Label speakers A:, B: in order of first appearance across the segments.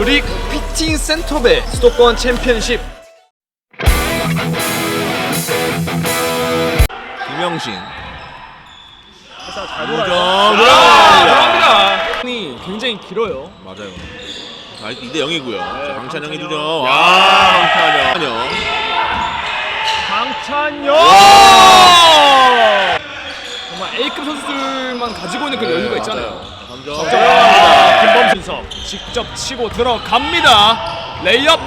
A: 브릭 피팅 센터배 수도권 챔피언십
B: 김영신
A: 잘
B: 무정
A: 아.
B: 들어갑니다.
A: 이 굉장히 길어요.
B: 맞아요. 자, 2대 0이고요. 자, 강찬영이
A: 강찬영.
B: 두점. 아, 강찬영.
A: 강찬영 정말 A급 선수들만 가지고 있는 그 여유가 있잖아요.
B: 점
A: 자, 김범준석 직접 치고 들어갑니다. 레이업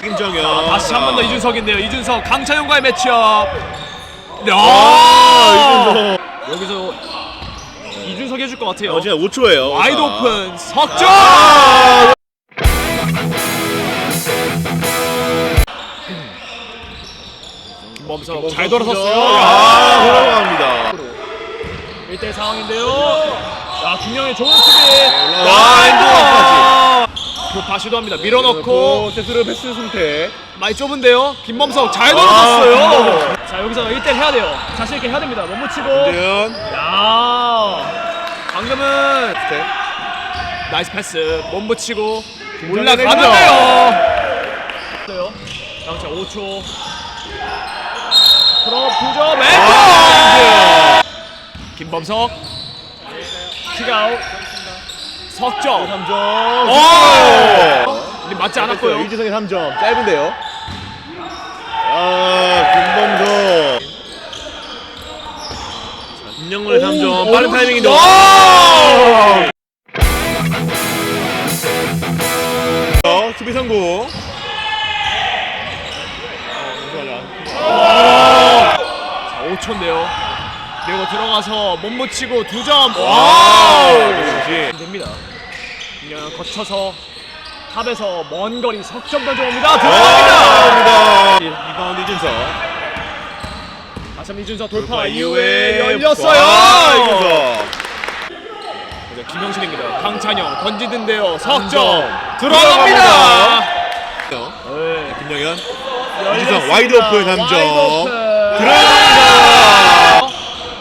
B: 김정현.
A: 다시 한 번 더 이준석인데요. 이준석 강찬영과의 매치업. 야,
B: 아.
A: 여기서 이준석이 해줄 것 같아요.
B: 어, 진짜 5초예요.
A: 와이드 오픈 석점. 김범석 잘 돌아섰어요.
B: 아, 돌아갑니다.
A: 1대 상황인데요. 야, 김영의 좋은 수비.
B: 와인드까지.
A: 교파 시도합니다. 밀어넣고
B: 세트를 패스 승태.
A: 많이 좁은데요. 김범석 잘
B: 아,
A: 돌아섰어요. 자, 여기서 1대 해야 돼요. 자신 있게 해야 됩니다. 못 묻히고.
B: 김재현.
A: 야, 방금은
B: 스텝.
A: 나이스 패스. 못 묻히고 올라가는데요. 양차 5초. 프로 9점
B: 아,
A: 앵커. 김범석. 킥아웃. 석점.
B: 3점.
A: 오! 근데 맞지 않았고요.
B: 이주성의 3점. 짧은데요. 아, 김범석. 자, 김영문의 3점. 빠른 타이밍인데.
A: 오!
B: 어, 수비 성공.
A: 자, 5초인데요. 그리고 들어가서 못 묻히고 두 점.
B: 와우.
A: 됩니다. 그냥 거쳐서 탑에서 먼 거리 석점 던져옵니다. 들어갑니다.
B: 들어갑니다. 리바운드 이준석.
A: 다시 한번 이준석 돌파
B: 돌파
A: 이후에 열렸어요.
B: 와, 이준석.
A: 자, 김영신입니다. 강찬영 던지는데요. 석점. 들어갑니다.
B: 어,
A: 네.
B: 김영현. 이준석 와이드 오픈 삼 점.
A: 와이드 오픈.
B: 들어갑니다.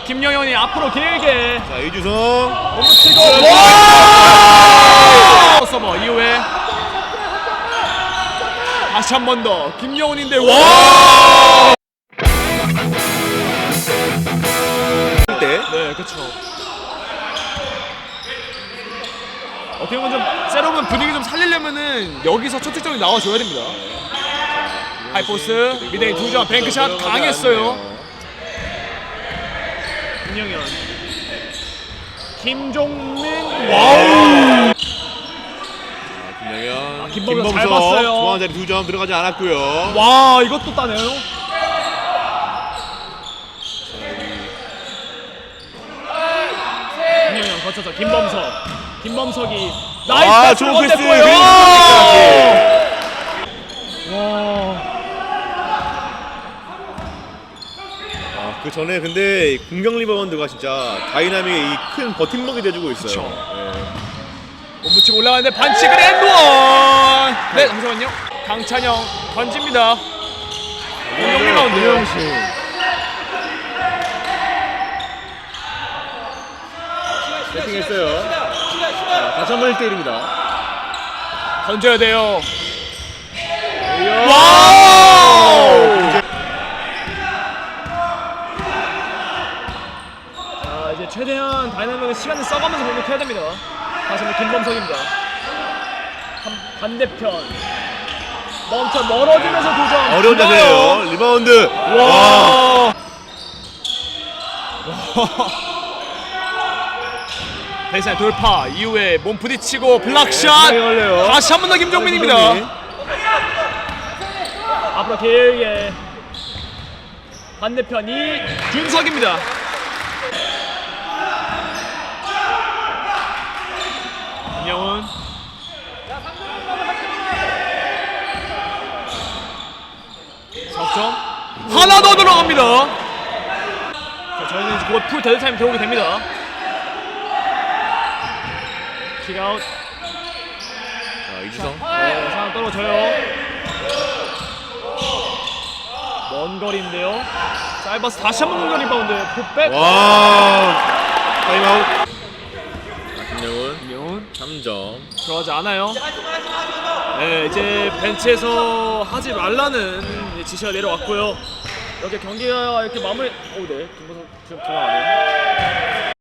A: 김영현이 앞으로 길게
B: 자, 이주성.
A: 치고 와! 서버 이후에 다시 한 번 더 김영훈인데 와! 그렇죠. 어떻게 보면 좀 세로는 분위기 좀 살리려면은 여기서 첫 득점이 나와줘야 됩니다. 하이포스 미드레인 두점 뱅크샷 강했어요. 김영현, 김종민, 와우!
B: 김영현.
A: 김범석 잘 봤어요.
B: 중앙 자리 2점 들어가지 않았고요.
A: 와 이것도 따네요. 김영현 거쳐서 김범석, 김범석이 나이스
B: 아,
A: 패스를
B: 좋은 패스.
A: 건넸고요.
B: 그리고
A: 와,
B: 아, 그 전에 근데 공격 리바운드가 진짜 다이나믹의 이큰 버팀목이 돼주고 있어요.
A: 그쵸.
B: 네.
A: 못 붙이고 올라가는데 반칙을 엔드원. 네, 잠시만요. 강찬영 던집니다. 공격 리바운드.
B: 김영신. 세팅했어요. 자, 다시 한번 1대1입니다.
A: 던져야 돼요.
B: 와우!
A: 와우! 자 이제 최대한 다이나믹의 시간을 써가면서 공격해야 됩니다. 다시 한번 김범석입니다. 한, 반대편 멈춰 멀어지면서 두 점.
B: 어려운 자세예요. 리바운드.
A: 와. 대사의 돌파 이후에 몸 부딪히고 블락샷.
B: 네, 걸려요.
A: 다시 한 번 더 김종민입니다. 앞으로 길게 반대편 이 준석입니다. 김영훈 석점 하나 더 들어갑니다. 저희는 이제 그거 풀 데드 타임 들어오게 됩니다. 킥 아웃.
B: 자 이주성.
A: 네, 상황 떨어져요. 먼 거리인데요. 짧아서 다시 한번 공격 리바운드. 풋백.
B: 와 타임아웃. 자, 김명훈
A: 김용훈
B: 3점.
A: 들어가지 않아요. 네, 이제 벤치에서 하지 말라는 지시가 내려왔고요. 이렇게 경기가 이렇게 마무리. 오, 네. 김보석 지금 들어가네요.